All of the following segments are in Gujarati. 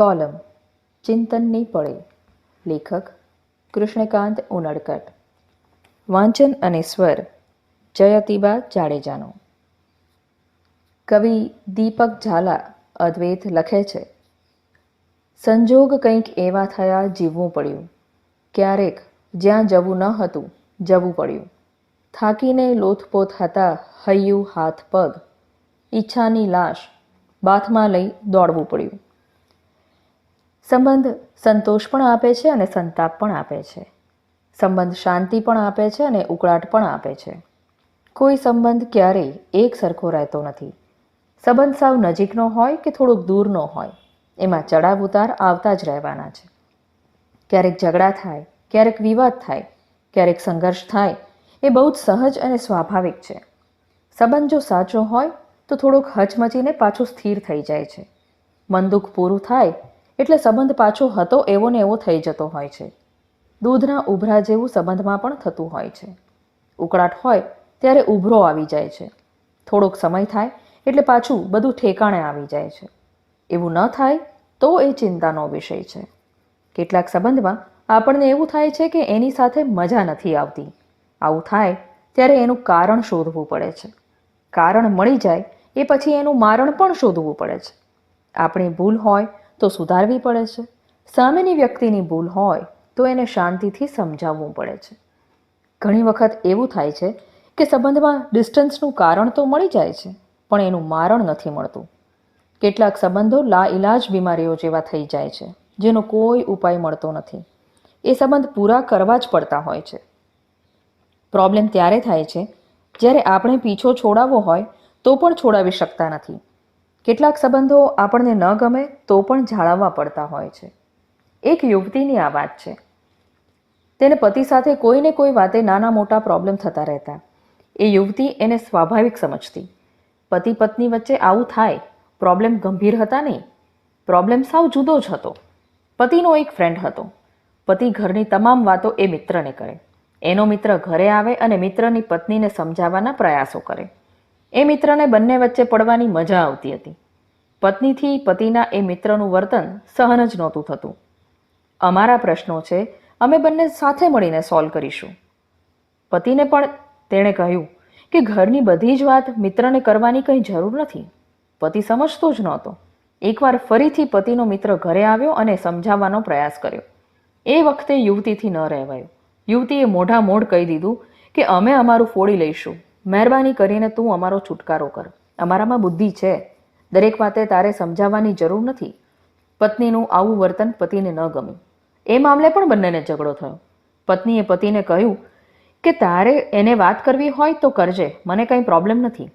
કોલમ ચિંતનની પળે લેખક કૃષ્ણકાંત ઉનડકટ. વાંચન અને સ્વર, જયતિબા જાડેજાનો. કવિ દીપક ઝાલા અદ્વૈત લખે છે, સંજોગ કંઈક એવા થયા જીવવું પડ્યું. ક્યારેક જ્યાં જવું ન હતું, જવું પડ્યું. થાકીને લોથપોથ હતા, હૈયું હાથ પગ. ઈચ્છાની લાશ, બાથમાં લઈ દોડવું પડ્યું. સંબંધ સંતોષ પણ આપે છે અને સંતાપ પણ આપે છે. સંબંધ શાંતિ પણ આપે છે અને ઉકળાટ પણ આપે છે. કોઈ સંબંધ ક્યારેય એક સરખો રહેતો નથી. સંબંધ સાવ નજીકનો હોય કે થોડોક દૂરનો હોય, એમાં ચડાવ ઉતાર આવતા જ રહેવાના છે. ક્યારેક ઝઘડા થાય, ક્યારેક વિવાદ થાય, ક્યારેક સંઘર્ષ થાય, એ બહુ જ સહજ અને સ્વાભાવિક છે. સંબંધ જો સાચો હોય, તો થોડોક હચમચીને પાછું સ્થિર થઈ જાય છે. મન દુઃખ પૂરું થાય એટલે સંબંધ પાછો હતો એવો ને એવો થઈ જતો હોય છે. દૂધના ઉભરા જેવું સંબંધમાં પણ થતું હોય છે. ઉકળાટ હોય ત્યારે ઉભરો આવી જાય છે. થોડોક સમય થાય એટલે પાછું બધું ઠેકાણે આવી જાય છે. એવું ન થાય તો એ ચિંતાનો વિષય છે. કેટલાક સંબંધમાં આપણને એવું થાય છે કે એની સાથે મજા નથી આવતી. આવું થાય ત્યારે એનું કારણ શોધવું પડે છે. કારણ મળી જાય એ પછી એનું મારણ પણ શોધવું પડે છે. આપણી ભૂલ હોય તો સુધારવી પડે છે. સામેની વ્યક્તિની ભૂલ હોય તો એને શાંતિથી સમજાવવું પડે છે. ઘણી વખત એવું થાય છે કે સંબંધમાં ડિસ્ટન્સનું કારણ તો મળી જાય છે, પણ એનું મારણ નથી મળતું. કેટલાક સંબંધો લાઇલાજ બીમારીઓ જેવા થઈ જાય છે, જેનો કોઈ ઉપાય મળતો નથી. એ સંબંધ પૂરા કરવા જ પડતા હોય છે. પ્રોબ્લેમ ત્યારે થાય છે, જ્યારે આપણે પીછો છોડાવવો હોય તો પણ છોડાવી શકતા નથી. કેટલાક સંબંધો આપણને ન ગમે તો પણ જાળવવા પડતા હોય છે. એક યુવતીની આ વાત છે. તેને પતિ સાથે કોઈને કોઈ વાતે નાના મોટા પ્રોબ્લેમ થતા રહેતા. એ યુવતી એને સ્વાભાવિક સમજતી. પતિ પત્ની વચ્ચે આવું થાય પ્રોબ્લેમ ગંભીર હતા નહીં. પ્રોબ્લેમ સાવ જુદો જ હતો. પતિનો એક ફ્રેન્ડ હતો. પતિ ઘરની તમામ વાતો એ મિત્રને કરે. એનો મિત્ર ઘરે આવે અને મિત્રની પત્નીને સમજાવવાના પ્રયાસો કરે. એ મિત્રને બંને વચ્ચે પડવાની મજા આવતી હતી. પત્નીથી પતિના એ મિત્રનું વર્તન સહન જ નહોતું થતું. અમારા પ્રશ્નો છે, અમે બંને સાથે મળીને સોલ્વ કરીશું. પતિને પણ તેણે કહ્યું કે ઘરની બધી જ વાત મિત્રને કરવાની કંઈ જરૂર નથી. પતિ સમજતો જ નહોતો. એકવાર ફરીથી પતિનો મિત્ર ઘરે આવ્યો અને સમજાવવાનો પ્રયાસ કર્યો. એ વખતે યુવતીથી ન રહેવાયું. યુવતીએ મોઢા મોઢ કહી દીધું કે અમે અમારું ફોડી લઈશું. મહેરબાની કરીને તું અમારો છુટકારો કર. અમારામાં બુદ્ધિ છે. દરેક વાતે તારે સમજાવવાની જરૂર નથી. પત્નીનું આવું વર્તન પતિને ન ગમ્યું. એ મામલે પણ બંનેને ઝઘડો થયો. પત્નીએ પતિને કહ્યું કે તારે એને વાત કરવી હોય તો કરજે, મને કંઈ પ્રોબ્લેમ નથી.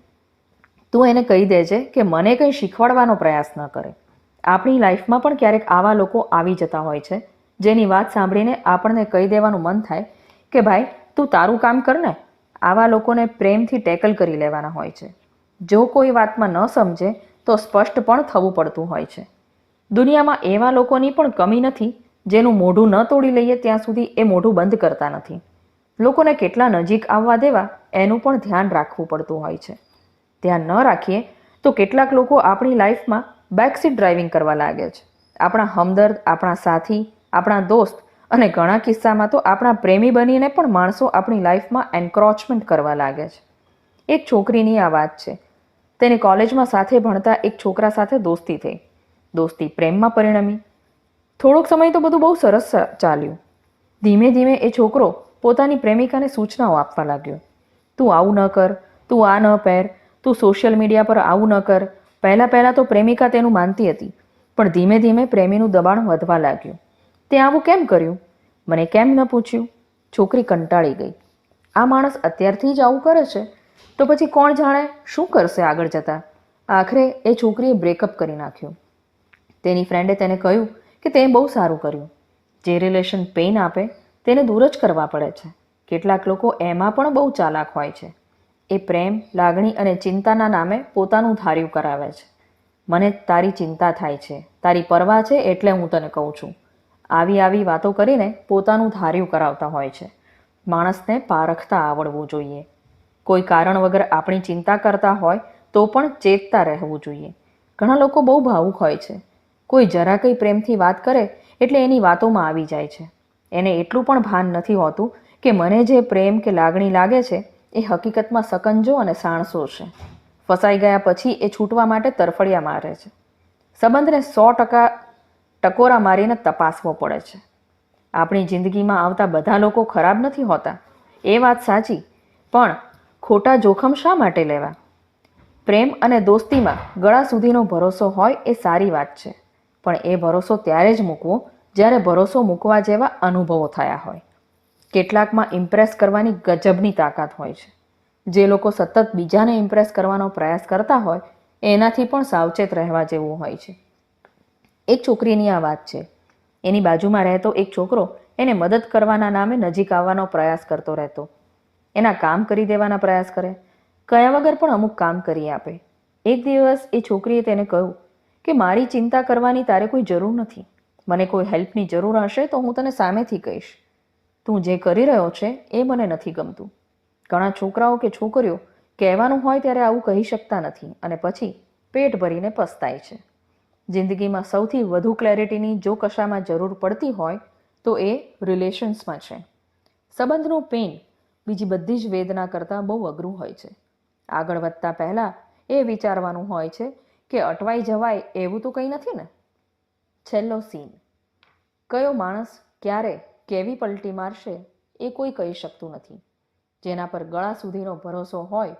તું એને કહી દેજે કે મને કંઈ શીખવાડવાનો પ્રયાસ ન કરે. આપણી લાઈફમાં પણ ક્યારેક આવા લોકો આવી જતા હોય છે, જેની વાત સાંભળીને આપણને કહી દેવાનું મન થાય કે ભાઈ, તું તારું કામ કર ને. આવા લોકોને પ્રેમથી ટેકલ કરી લેવાના હોય છે. જો કોઈ વાતમાં ન સમજે, તો સ્પષ્ટ પણ થવું પડતું હોય છે. દુનિયામાં એવા લોકોની પણ કમી નથી, જેનું મોઢું ન તોડી લઈએ ત્યાં સુધી એ મોઢું બંધ કરતા નથી. લોકોને કેટલા નજીક આવવા દેવા, એનું પણ ધ્યાન રાખવું પડતું હોય છે. ધ્યાન ન રાખીએ, તો કેટલાક લોકો આપણી લાઈફમાં બેકસીટ ડ્રાઇવિંગ કરવા લાગે છે. આપણા હમદર્દ, આપણા સાથી, આપણા દોસ્ત અને ઘણા કિસ્સામાં તો આપણા પ્રેમી બનીને પણ માણસો આપણી લાઈફમાં એન્ક્રોચમેન્ટ કરવા લાગે છે. એક છોકરીની આ વાત છે. તેને કોલેજમાં સાથે ભણતા એક છોકરા સાથે દોસ્તી થઈ. દોસ્તી પ્રેમમાં પરિણમી. થોડોક સમય તો બધું બહુ સરસ ચાલ્યું. ધીમે ધીમે એ છોકરો પોતાની પ્રેમિકાને સૂચનાઓ આપવા લાગ્યો. તું આવું ન કર. તું આ ન પહેર. તું સોશિયલ મીડિયા પર આવું ન કર. પહેલાં પહેલાં તો પ્રેમિકા તેનું માનતી હતી. પણ ધીમે ધીમે પ્રેમીનું દબાણ વધવા લાગ્યું. તે આવું કેમ કર્યું? મને કેમ ન પૂછ્યું? છોકરી કંટાળી ગઈ. આ માણસ અત્યારથી જ આવું કરે છે? તો પછી કોણ જાણે શું કરશે આગળ જતાં? આખરે એ છોકરીએ બ્રેકઅપ કરી નાખ્યું. તેની ફ્રેન્ડે તેને કહ્યું કે તે બહુ સારું કર્યું. જે રિલેશન પેઇન આપે, તેને દૂર જ કરવા પડે છે. કેટલાક લોકો એમાં પણ બહુ ચાલાક હોય છે. એ પ્રેમ, લાગણી અને ચિંતાના નામે પોતાનું ધાર્યું કરાવે છે. મને તારી ચિંતા થાય છે. તારી પરવા છે એટલે હું તને કહું છું. આવી આવી વાતો કરીને પોતાનું ધાર્યું કરાવતા હોય છે. માણસને પારખતા આવડવું જોઈએ. કોઈ કારણ વગર આપણી ચિંતા કરતા હોય તો પણ ચેતતા રહેવું જોઈએ. ઘણા લોકો બહુ ભાવુક હોય છે. કોઈ જરા કંઈ પ્રેમથી વાત કરે એટલે એની વાતોમાં આવી જાય છે. એને એટલું પણ ભાન નથી હોતું કે મને જે પ્રેમ કે લાગણી લાગે છે એ હકીકતમાં સકંજો અને સાણસો છે. ફસાઈ ગયા પછી એ છૂટવા માટે તરફડિયા મારે છે. સંબંધને સો ટકા ટકોરા મારીને તપાસવો પડે છે. આપણી જિંદગીમાં આવતા બધા લોકો ખરાબ નથી હોતા. એ વાત સાચી, પણ ખોટા જોખમ શા માટે લેવા? પ્રેમ અને દોસ્તીમાં ગળા સુધીનો ભરોસો હોય એ સારી વાત છે, પણ એ ભરોસો ત્યારે જ મૂકવો જ્યારે ભરોસો મૂકવા જેવા અનુભવો થયા હોય. કેટલાકમાં ઇમ્પ્રેસ કરવાની ગજબની તાકાત હોય છે. જે લોકો સતત બીજાને ઇમ્પ્રેસ કરવાનો પ્રયાસ કરતા હોય, એનાથી પણ સાવચેત રહેવા જેવું હોય છે. એક છોકરીની આ વાત છે. એની બાજુમાં રહેતો એક છોકરો એને મદદ કરવાના નામે નજીક આવવાનો પ્રયાસ કરતો રહેતો. એના કામ કરી દેવાના પ્રયાસ કરે. કયા વગર પણ અમુક કામ કરી આપે. એક દિવસ એ છોકરીએ તેને કહ્યું કે, મારી ચિંતા કરવાની તારે કોઈ જરૂર નથી. મને કોઈ હેલ્પની જરૂર હશે તો હું તને સામેથી કહીશ. તું જે કરી રહ્યો છે એ મને નથી ગમતું. ઘણા છોકરાઓ કે છોકરીઓ કહેવાનું હોય ત્યારે આવું કહી શકતા નથી અને પછી પેટ ભરીને પસ્તાય છે. જિંદગીમાં સૌથી વધુ ક્લેરિટીની જો કશામાં જરૂર પડતી હોય, તો એ રિલેશન્સમાં છે. સંબંધનું પેઇન બીજી બધી જ વેદના કરતાં બહુ અઘરું હોય છે. આગળ વધતા પહેલાં એ વિચારવાનું હોય છે કે અટવાઈ જવાય એવું તો કંઈ નથી ને? છેલ્લો સીન કયો માણસ ક્યારે કેવી પલટી મારશે એ કોઈ કહી શકતું નથી. જેના પર ગળા સુધીનો ભરોસો હોય,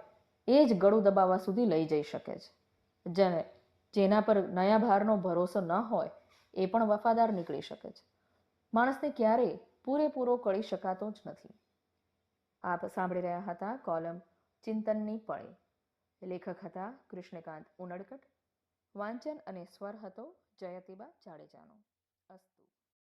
એ જ ગળું દબાવવા સુધી લઈ જઈ શકે છે. જેને જેના પર નયા ભારનો ભરોસો ન હોય, એ પણ વફાદાર નીકળી શકે છે. માણસને ક્યારેય પૂરેપૂરો કળી શકાતો જ નથી. આપ સાંભળી રહ્યા હતા કોલમ ચિંતનની પળે. લેખક હતા કૃષ્ણકાંત ઉનડકટ, વાંચન અને સ્વર હતો જયતિબા જાડેજાનો.